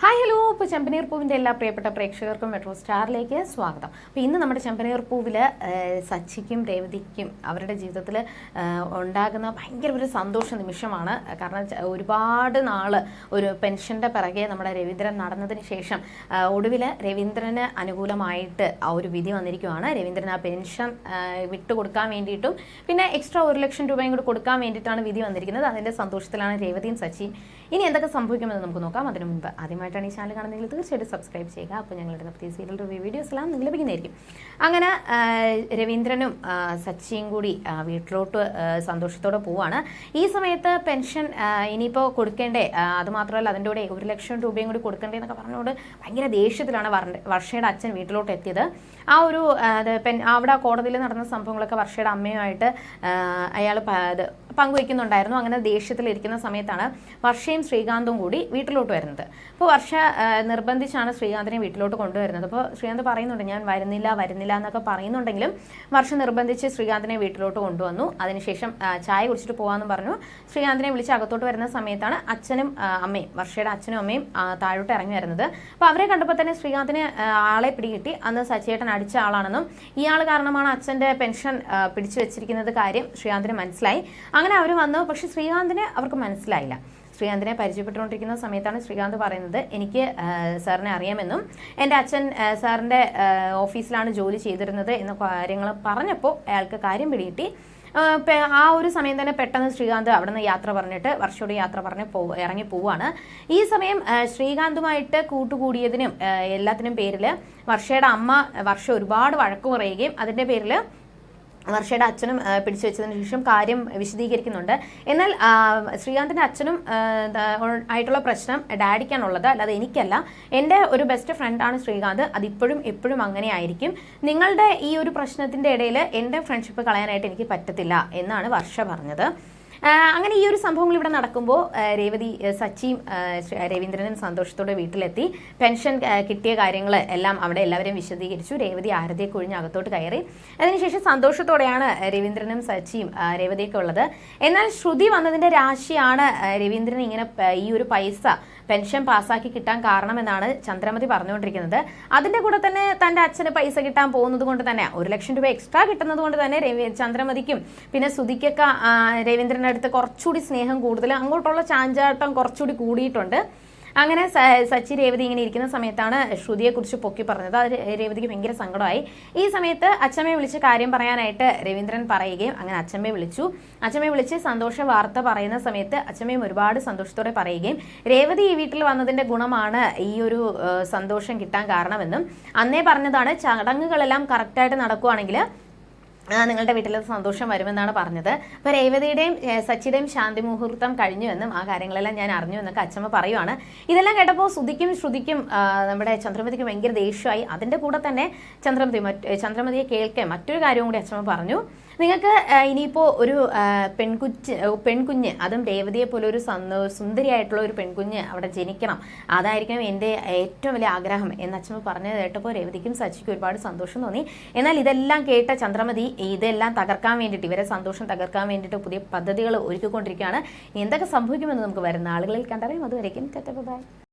Hi hello ഇപ്പോൾ ചെമ്പനീർ പൂവിന്റെ എല്ലാ പ്രിയപ്പെട്ട പ്രേക്ഷകർക്കും മെട്രോ സ്റ്റാറിലേക്ക് സ്വാഗതം. അപ്പോൾ ഇന്ന് നമ്മുടെ ചെമ്പനീർ പൂവിൽ സച്ചിക്കും രേവതിക്കും അവരുടെ ജീവിതത്തിൽ ഉണ്ടാകുന്ന ഭയങ്കര ഒരു സന്തോഷ നിമിഷമാണ്. കാരണം ഒരുപാട് നാൾ ഒരു പെൻഷന്റെ പിറകെ നമ്മുടെ രവീന്ദ്രൻ നടന്നതിന് ശേഷം ഒടുവിൽ രവീന്ദ്രന് അനുകൂലമായിട്ട് ആ ഒരു വിധി വന്നിരിക്കുകയാണ് രവീന്ദ്രൻ ആ പെൻഷൻ വിട്ടുകൊടുക്കാൻ വേണ്ടിയിട്ടും പിന്നെ എക്സ്ട്രാ ഒരു ലക്ഷം രൂപയും കൂടി കൊടുക്കാൻ വേണ്ടിയിട്ടാണ് വിധി വന്നിരിക്കുന്നത്. അതിന്റെ സന്തോഷത്തിലാണ് രേവതിയും സച്ചിയും. ഇനി എന്തൊക്കെ സംഭവിക്കുമെന്ന് നമുക്ക് നോക്കാം. അതിനു മുൻപ് ആദ്യമായിട്ടാണ് ഈ ചാനൽ കാണുന്നതെങ്കിൽ തീർച്ചയായിട്ടും സബ്സ്ക്രൈബ് ചെയ്യുക. അപ്പോൾ ഞങ്ങളുടെ പുതിയ സീരിയൽ റിവ്യൂ വീഡിയോസ് എല്ലാം നിങ്ങൾ ലഭിക്കുന്നതായിരിക്കും. അങ്ങനെ രവീന്ദ്രനും സച്ചിയും കൂടി വീട്ടിലോട്ട് സന്തോഷത്തോടെ പോവാണ്. ഈ സമയത്ത് പെൻഷൻ ഇനിയിപ്പോൾ കൊടുക്കേണ്ടേ? അതുമാത്രമല്ല അത് അതിന്റെ കൂടെ ഒരു ലക്ഷം രൂപയും കൂടി കൊടുക്കേണ്ടേ എന്നൊക്കെ പറഞ്ഞുകൊണ്ട് ഭയങ്കര ദേഷ്യത്തിലാണ് വർഷയുടെ അച്ഛൻ വീട്ടിലോട്ട് എത്തിയത്. ആ ഒരു അവിടെ കോടതിയിൽ നടന്ന സംഭവങ്ങളൊക്കെ വർഷയുടെ അമ്മയുമായിട്ട് അയാൾ പങ്കുവയ്ക്കുന്നുണ്ടായിരുന്നു. അങ്ങനെ ദേഷ്യത്തിലിരിക്കുന്ന സമയത്താണ് വർഷയും ശ്രീകാന്തും കൂടി വീട്ടിലോട്ട് വരുന്നത്. അപ്പോൾ വർഷ നിർബന്ധിച്ചാണ് ശ്രീകാന്തിനെ വീട്ടിലോട്ട് കൊണ്ടുവരുന്നത്. അപ്പോൾ ശ്രീകാന്ത് പറയുന്നുണ്ട് ഞാൻ വരുന്നില്ല വരുന്നില്ല എന്നൊക്കെ പറയുന്നുണ്ടെങ്കിലും വർഷ നിർബന്ധിച്ച് ശ്രീകാന്തിനെ വീട്ടിലോട്ട് കൊണ്ടുവന്നു. അതിനുശേഷം ചായ കുടിച്ചിട്ട് പോകാമെന്ന് പറഞ്ഞു. ശ്രീകാന്തിനെ വിളിച്ച് അകത്തോട്ട് വരുന്ന സമയത്താണ് അച്ഛനും അമ്മയും വർഷയുടെ അച്ഛനും അമ്മയും താഴോട്ട് ഇറങ്ങി വരുന്നത്. അപ്പോൾ അവരെ കണ്ടപ്പോൾ തന്നെ ശ്രീകാന്തിന് ആളെ പിടികിട്ടി. അന്ന് സച്ചിയേട്ടൻ അടിച്ച ആളാണെന്നും ഇയാൾ കാരണമാണ് അച്ഛന്റെ പെൻഷൻ പിടിച്ചു വെച്ചിരിക്കുന്നത് കാര്യം ശ്രീകാന്തിന് മനസ്സിലായി. അങ്ങനെ അവർ വന്നു. പക്ഷെ ശ്രീകാന്തിന് അവർക്ക് മനസ്സിലായില്ല. ശ്രീകാന്തിനെ പരിചയപ്പെട്ടുകൊണ്ടിരിക്കുന്ന സമയത്താണ് ശ്രീകാന്ത് പറയുന്നത് എനിക്ക് സാറിനെ അറിയാമെന്നും എന്റെ അച്ഛൻ സാറിന്റെ ഓഫീസിലാണ് ജോലി ചെയ്തിരുന്നത് എന്ന കാര്യങ്ങൾ പറഞ്ഞപ്പോൾ അയാൾക്ക് കാര്യം പിടികിട്ടി. ആ, ഒരു സമയം തന്നെ പെട്ടെന്ന് ശ്രീകാന്ത് അവിടെ നിന്ന് യാത്ര പറഞ്ഞിട്ട് വർഷയോട് യാത്ര പറഞ്ഞ് പോ ഇറങ്ങി പോവാണ് ഈ സമയം ശ്രീകാന്തുമായിട്ട് കൂട്ടുകൂടിയതിനും എല്ലാത്തിനും പേരിൽ വർഷയുടെ അമ്മ വർഷ ഒരുപാട് വഴക്കു പറയുകയും അതിന്റെ പേരിൽ വർഷയുടെ അച്ഛനും പിടിച്ചു വെച്ചതിന് ശേഷം കാര്യം വിശദീകരിക്കുന്നുണ്ട്. എന്നാൽ ശ്രീകാന്തിന്റെ അച്ഛനും ആയിട്ടുള്ള പ്രശ്നം ഡാഡിക്കാണുള്ളത്. അല്ലാതെ എനിക്കല്ല. എന്റെ ഒരു ബെസ്റ്റ് ഫ്രണ്ടാണ് ശ്രീകാന്ത്. അതിപ്പോഴും എപ്പോഴും അങ്ങനെ ആയിരിക്കും. നിങ്ങളുടെ ഈ ഒരു പ്രശ്നത്തിന്റെ ഇടയിൽ എന്റെ ഫ്രണ്ട്ഷിപ്പ് കളയാനായിട്ട് എനിക്ക് പറ്റത്തില്ല എന്നാണ് വർഷ പറഞ്ഞത്. അങ്ങനെ ഈ ഒരു സംഭവങ്ങൾ ഇവിടെ നടക്കുമ്പോൾ രേവതി സച്ചിയും രവീന്ദ്രനും സന്തോഷത്തോടെ വീട്ടിലെത്തി. പെൻഷൻ കിട്ടിയ കാര്യങ്ങൾ എല്ലാം അവിടെ എല്ലാവരെയും വിശദീകരിച്ചു. രേവതി ആരതിയെ കുഴിഞ്ഞ് അകത്തോട്ട് കയറി. അതിനുശേഷം സന്തോഷത്തോടെയാണ് രവീന്ദ്രനും സച്ചിയും രേവതിയൊക്കെ ഉള്ളത്. എന്നാൽ ശ്രുതി വന്നതിന്റെ രാശിയാണ് രവീന്ദ്രൻ ഇങ്ങനെ ഈ ഒരു പൈസ പെൻഷൻ പാസ്സാക്കി കിട്ടാൻ കാരണമെന്നാണ് ചന്ദ്രമതി പറഞ്ഞുകൊണ്ടിരിക്കുന്നത്. അതിന്റെ കൂടെ തന്നെ തന്റെ അച്ഛന് പൈസ കിട്ടാൻ പോകുന്നത് കൊണ്ട് തന്നെ ഒരു ലക്ഷം രൂപ എക്സ്ട്രാ കിട്ടുന്നത് കൊണ്ട് തന്നെ ചന്ദ്രമതിക്കും പിന്നെ ശ്രുതിക്കൊക്കെ ആ, രവീന്ദ്രന്റെ അടുത്ത് കുറച്ചുകൂടി സ്നേഹം കൂടുതൽ. അങ്ങോട്ടുള്ള ചാഞ്ചാട്ടം കുറച്ചുകൂടി കൂടിയിട്ടുണ്ട്. അങ്ങനെ സച്ചി രേവതി ഇങ്ങനെ ഇരിക്കുന്ന സമയത്താണ് ശ്രുതിയെക്കുറിച്ച് പൊക്കി പറഞ്ഞത്. അത് രേവതിക്ക് ഭയങ്കര സങ്കടമായി. ഈ സമയത്ത് അച്ഛമ്മയെ വിളിച്ച് കാര്യം പറയാനായിട്ട് രവീന്ദ്രൻ പറയുകയും അങ്ങനെ അച്ഛമ്മയെ വിളിച്ചു. അച്ഛമ്മയെ വിളിച്ച് സന്തോഷ വാർത്ത പറയുന്ന സമയത്ത് അച്ഛമ്മയും ഒരുപാട് സന്തോഷത്തോടെ പറയുകയും രേവതി ഈ വീട്ടിൽ വന്നതിന്റെ ഗുണമാണ് ഈ ഒരു സന്തോഷം കിട്ടാൻ കാരണമെന്നും അന്നേ പറഞ്ഞതാണ് ചടങ്ങുകളെല്ലാം കറക്റ്റായിട്ട് നടക്കുവാണെങ്കിൽ ആ, നിങ്ങളുടെ വീട്ടിൽ സന്തോഷം വരുമെന്നാണ് പറഞ്ഞത്. അപ്പോൾ രേവതിയുടെയും സച്ചിയുടെയും ശാന്തി മുഹൂർത്തം കഴിഞ്ഞുവെന്നും ആ കാര്യങ്ങളെല്ലാം ഞാൻ അറിഞ്ഞു എന്നൊക്കെ അച്ഛമ്മ പറയുവാണ്. ഇതെല്ലാം കേട്ടപ്പോൾ ശ്രുതിക്കും ശ്രുതിക്കും നമ്മുടെ ചന്ദ്രമതിക്ക് ഭയങ്കര ദേഷ്യമായി. അതിന്റെ കൂടെ തന്നെ ചന്ദ്രമതി ചന്ദ്രമതിയെ കേൾക്കേ മറ്റൊരു കാര്യവും കൂടി അച്ഛമ്മ പറഞ്ഞു. നിങ്ങൾക്ക് ഇനിയിപ്പോൾ ഒരു പെൺകുഞ്ഞ് പെൺകുഞ്ഞ് അതും രേവതിയെ പോലെ ഒരു സുന്ദരിയായിട്ടുള്ള ഒരു പെൺകുഞ്ഞ് അവിടെ ജനിക്കണം. അതായിരിക്കണം എന്റെ ഏറ്റവും വലിയ ആഗ്രഹം എന്ന് അച്ഛമ്മ പറഞ്ഞത് കേട്ടപ്പോൾ രേവതിക്കും സച്ചിക്കും ഒരുപാട് സന്തോഷം തോന്നി. എന്നാൽ ഇതെല്ലാം കേട്ട ചന്ദ്രമതി ഇതെല്ലാം തകർക്കാൻ വേണ്ടിയിട്ട് ഇവരെ സന്തോഷം തകർക്കാൻ വേണ്ടിയിട്ട് പുതിയ പദ്ധതികൾ ഒരുക്കിക്കൊണ്ടിരിക്കുകയാണ്. എന്തൊക്കെ സംഭവിക്കുമെന്ന് നമുക്ക് വരുന്ന ആളുകളിൽ കണ്ടറിയാം. അതുവരേക്കും ബൈ.